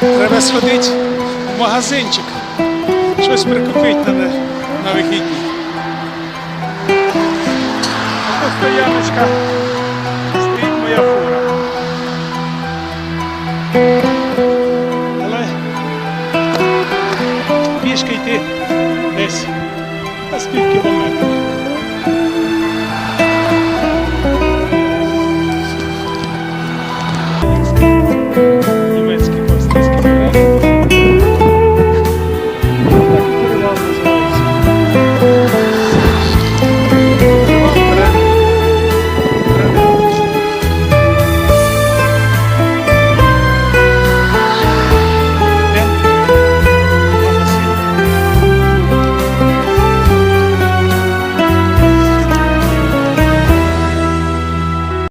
Треба сходити в магазинчик. Щось прикупити треба на вихідні. Ось стояночка стоїть моя фура. Але пішки йти десь на спів кілометрів.